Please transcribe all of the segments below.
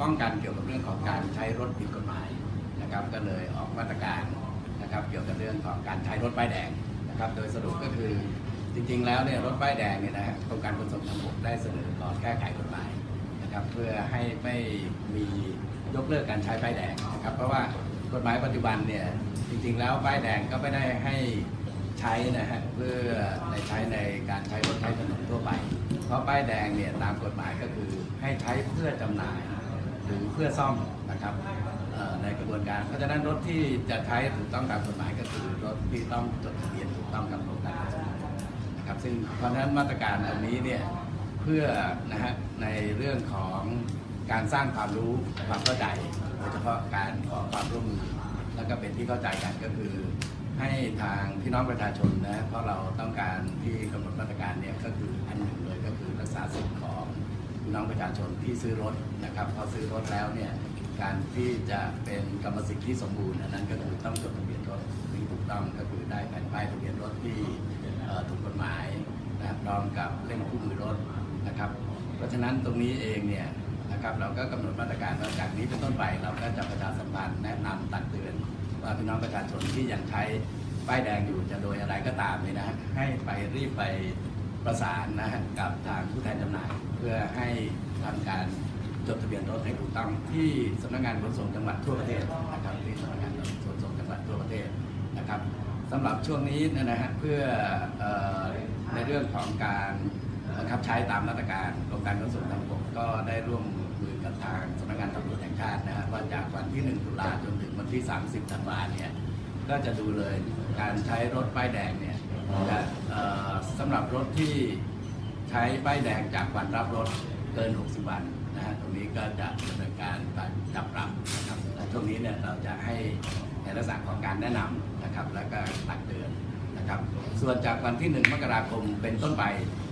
ป้องกันเกี่ยวกับเรื่องของการใช้รถผิดกฎหมายนะครับ ก็เลยออกมาตรการนะครับ เกี่ยวกับเรื่องของการใช้รถป้ายแดงนะครับ โดยสรุปก็คือจริงๆ แล้วเนี่ยรถป้ายแดงเนี่ยนะฮะกรมการขนส่งทางบกได้เสนอก่อนแก้ไขกฎหมายนะครับ เพื่อให้ไม่มียกเลิกการใช้ป้ายแดงนะครับ เพราะว่ากฎหมายปัจจุบันเนี่ยจริงๆ แล้วป้ายแดงก็ไม่ได้ให้ใช้นะฮะเพื่อในใช้ในการใช้รถใช้ถนนทั่วไป เพราะป้ายแดงเนี่ยตามกฎหมายก็คือให้ใช้เพื่อจำหน่าย หรือเพื่อซ่อมนะครับในกระบวนการ เพราะฉะนั้นรถที่จะใช้ถูกต้องตามกฎหมายก็คือรถที่ต้องจดทะเบียนถูกต้องกับกรมการนส่งทางบกนะครับซึ่งเพราะฉะนั้นมาตรการตรงนี้เนี่ยเพื่อนะฮะในเรื่องของการสร้างความรู้ความเข้าใจโดยเฉพาะการขอความร่วมมือแล้วก็เป็นที่เข้าใจกันก็คือ ให้ทางพี่น้องประชาชนนะเพราะเราต้องการ น้องประชาชนที่ซื้อรถนะครับพอซื้อรถแล้วเนี่ยการที่จะเป็นกรรมสิทธิ์ที่สมบูรณ์อันนั้นก็คือต้องจดทะเบียนรถที่ถูกต้องก็คือได้แผ่นป้ายทะเบียนรถที่ถูกกฎหมายนะครับพร้อมกับเล่มคู่มือรถนะครับ เพราะฉะนั้นตรงนี้เองเนี่ยนะครับเราก็กำหนดมาตรการว่าจากนี้เป็นต้นไปเราก็จะประชาสัมพันธ์แนะนำตักเตือนว่าพี่น้องประชาชนที่ยังใช้ป้ายแดงอยู่จะโดยอะไรก็ตามเนี่ยนะให้ไปรีบไปประสานนะฮะกับทางผู้แทนจำหน่าย เพื่อให้ทำการจดทะเบียนรถให้ถูกต้องที่สำนักงานขนส่งจังหวัดทั่วประเทศนะครับที่สำนักงานขนส่งจังหวัดทั่วประเทศนะครับสำหรับช่วงนี้นยนะฮะเพื่ออในเรื่องของการบังคับใช้ตามมาตรการกรมการขนส่งทางบกก็ได้ร่วมมือกับทางสำนักงานตำรวจแห่งชาตินะฮะว่าจากวันที่ 1 ตุลาจนถึงวันที่ 30 ธันวาเนี่ยก็จะดูเลยการใช้รถป้ายแดงเนี่ยจะสำหรับรถที่ ช้ป้ายแดงจากวันรับรถเกิน 60 วันนะฮะตรงนี้ก็จะดำเนินการจับปรับนะครับและช่วงนี้เนี่ยเราจะให้ในลักษณะของการแนะนำนะครับแล้วก็ตักเตือนนะครับ ส่วนจากวันที่ 1 มกราคมเป็นต้นไป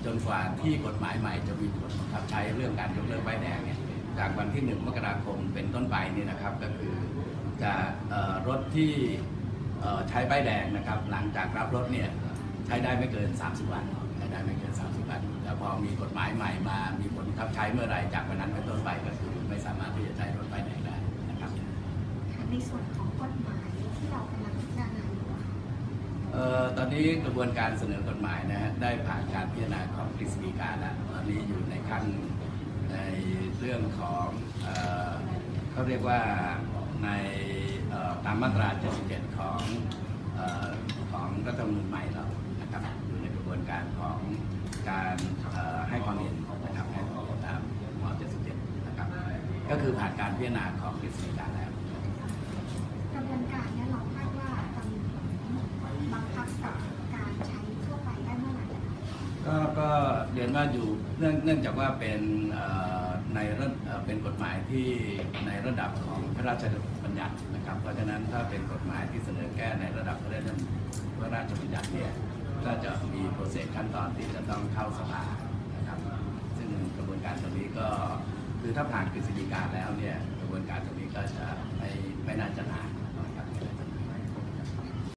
จนกว่าที่กฎหมายใหม่จะมีผลบังคับใช้เรื่องการยกเลิกป้ายแดงเนี่ยจากวันที่ 1 มกราคมเป็นต้นไปนี่นะครับก็คือจะรถที่ใช้ป้ายแดงนะครับ หลังจากรับรถเนี่ยใช้ได้ไม่เกิน 30 วัน ได้ไม่เกิน 30 วันแล้วพอมีกฎหมายใหม่มา มีผลบังคับใช้เมื่อไหร่จากวันนั้นเป็นต้นไปก็คือไม่สามารถที่จะใช้รถป้ายแดงได้นะครับ ในส่วนของกฎหมายที่เรากำลังพิจารณาอยู่อะค่ะเอ่อตอนนี้กระบวนการเสนอกฎหมายนะฮะได้ผ่านการพิจารณาของกฤษฎีกาแล้วตอนนี้อยู่ในขั้นในเรื่องของเอ่อเขาเรียกว่าในเอ่อตามมาตรา77ของเอ่อของรัฐธรรมนูญใหม่เรา นะครับอยู่ในกระบวนการของการเอ่อให้ความเห็นนะครับให้ความเห็นตามม 77 นะครับก็คือผ่านการพิจารณาของกฤษฎีกาแล้วกระบวนการเนี่ยเราคาดว่าจะมีผลบังคับกับการใช้ทั่วไปได้เมื่อไหร่อะคะก็ก็เรียนว่าอยู่เนื่องเนื่องจากว่าเป็นเอ่อในระเอ่อเป็นกฎหมายที่ในระดับของพระราชบัญญัตินะครับ เพราะฉะนั้นถ้าเป็นกฎหมายที่เสนอแก้ในระดับพระราชพระราชบัญญัติเนี่ย ก็จะมีโปรเซสขั้นตอนที่จะต้องเข้าสภานะครับ ซึ่งกระบวนการตรงนี้ก็คือถ้าผ่านกฤษฎีกาแล้วเนี่ยกระบวนการตรงนี้ก็จะไม่ไม่น่าจะนาน